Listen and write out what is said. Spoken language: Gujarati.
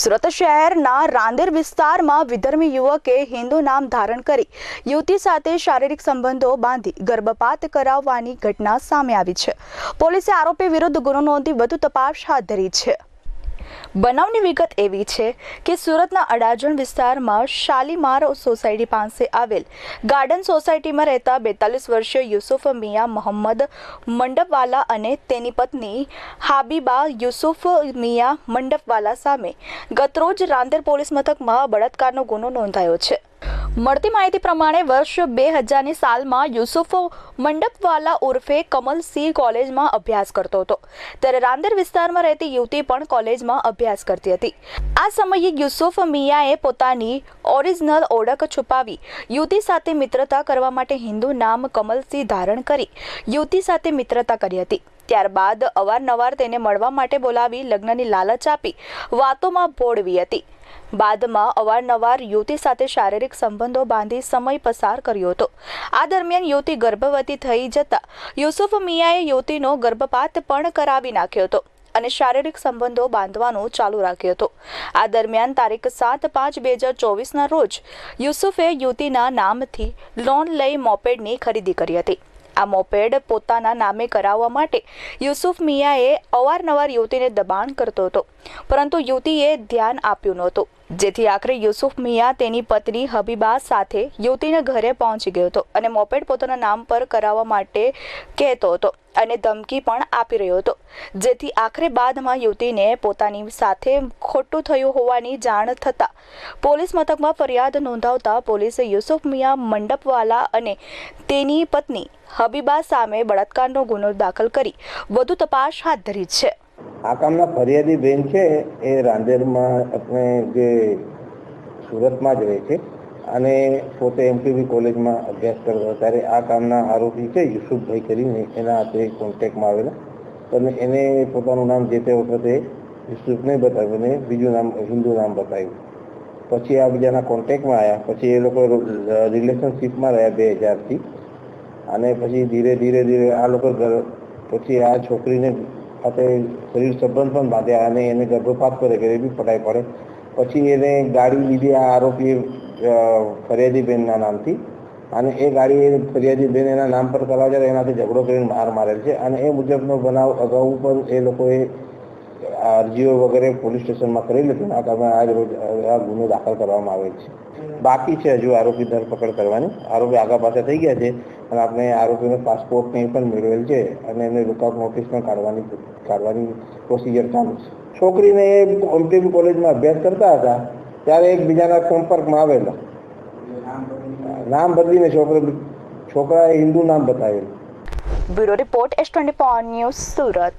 સુરત શહેરના રાંદેર વિસ્તારમાં વિધર્મી યુવકે હિન્દુ નામ ધારણ કરી યુવતી સાથે શારીરિક સંબંધો બાંધી ગર્ભપાત કરાવવાની ઘટના સામે આવી છે. પોલીસે આરોપી વિરુદ્ધ ગુનો નોંધી વધુ તપાસ હાથ ધરી છે. બનાવની વિગત એવી છે કે સુરતના અડાજણ વિસ્તારમાં શાલીમાર સોસાયટી પાસે આવેલ ગાર્ડન સોસાયટીમાં રહેતા બેતાલીસ વર્ષીય યુસુફ મિયા મોહમ્મદ મંડપવાલા અને તેની પત્ની હાબીબા યુસુફ મિયા મંડપવાલા સામે ગતરોજ રાંદેર પોલીસ મથકમાં બળાત્કારનો ગુનો નોંધાયો છે. મળતી માહિતી પ્રમાણે વર્ષ બે હજારની સાલમાં યુસુફ મંડપવાલા ઉર્ફે કમલસિંહ કોલેજમાં અભ્યાસ કરતો હતો. ત્યારે રાંદેર વિસ્તારમાં રહેતી યુવતી પણ કોલેજમાં અભ્યાસ કરતી હતી. આ સમયે યુસુફ મિયાએ પોતાની ઓરિજિનલ ઓળખ છુપાવી યુવતી સાથે મિત્રતા કરવા માટે હિન્દુ નામ કમલસિંહ ધારણ કરી યુવતી સાથે મિત્રતા કરી હતી. ત્યારબાદ અવારનવાર તેને મળવા માટે બોલાવી લગ્નની લાલચ આપી વાતોમાં ભોળવી હતી. બાદમાં અવારનવાર યુવતી સાથે શારીરિક સંબંધો બાંધી સમય પસાર કર્યો હતો. આ દરમિયાન યુવતી ગર્ભવતી થઈ જતા યુસુફ મિયાએ યુવતીનો ગર્ભપાત પણ કરાવી નાખ્યો હતો અને શારીરિક સંબંધો બાંધવાનું ચાલુ રાખ્યો હતો. આ દરમિયાન તારીખ સાત પાંચ બે હજાર ચોવીસના રોજ યુસુફે યુવતીના નામથી લોન લઈ મોપેડની ખરીદી કરી હતી. આ મોપેડ પોતાના નામે કરાવવા માટે યુસુફ મિયાએ અવારનવાર યુવતીને દબાણ કરતો હતો, પરંતુ યુવતીએ ધ્યાન આપ્યું નહોતું. જેથી આખરે યુસુફ મિયા તેની પત્ની હબીબા સાથે યુવતીના ઘરે પહોંચી ગયો હતો અને મોપેડ પોતાના નામ પર કરાવવા માટે કહેતો હતો અને ધમકી પણ આપી રહ્યો હતો. જેથી આખરે બાદમાં યુવતીને પોતાની સાથે ખોટું થયું હોવાની જાણ થતાં પોલીસ મથકમાં ફરિયાદ નોંધાવતા પોલીસે યુસુફ મિયા મંડપવાલા અને તેની પત્ની હબીબા સામે બળાત્કારનો ગુનો દાખલ કરી વધુ તપાસ હાથ ધરી છે. આ કામના ફરિયાદી બેન છે, એ રાંદેરમાં આપણે જે સુરતમાં જ રહે છે અને પોતે એમપીબી કોલેજમાં અભ્યાસ કરતા ત્યારે આ કામના આરોપી છે, યુસુફભાઈ કરીને. એના હાથે કોન્ટેક્ટમાં આવેલા. અને એને પોતાનું નામ જે તે વખતે યુસુફ નહીં બતાવ્યું અને બીજું નામ, હિન્દુ નામ બતાવ્યું. પછી આ બીજાના કોન્ટેક્ટમાં આવ્યા પછી એ લોકો રિલેશનશીપમાં રહ્યા બે હજારથી. અને પછી ધીરે ધીરે ધીરે આ લોકો પછી આ છોકરીને સાથે શરીર સંબંધ પણ બાંધ્યા અને એને ગર્ભપાત કરે કે બી ફટાઈ પડે. પછી એને ગાડી લીધી આ આરોપીએ ફરિયાદીબેનના ફરિયાદી નામથી. અને એ ગાડી એ ફરિયાદી એના નામ પર કરાવે છે એનાથી ઝઘડો કરીને માર મારેલ છે. અને એ મુજબનો બનાવ અગાઉ પણ એ લોકોએ અરજીઓ વગેરે પોલીસ સ્ટેશનમાં કરેલી હતી. આ કારણે આ ગુનો દાખલ કરવામાં આવેલ છે. બાકી છે હજુ આરોપી ધરપકડ કરવાની. આરોપી આગા પાછા થઈ ગયા છે. અને આપણે આરોપીનો પાસપોર્ટ ને પણ મેળવેલ છે અને એને લુકઆઉટ નોટિસ પણ કાઢવાની કાઢવાની પ્રોસિજર ચાલુ છે. છોકરીને એમટીબી કોલેજમાં અભ્યાસ કરતા હતા, ત્યારે એકબીજાના સંપર્કમાં આવેલા. નામ બદલીને છોકરો, છોકરાએ હિન્દુ નામ બતાવેલું. Bureau report S twenty news Surat.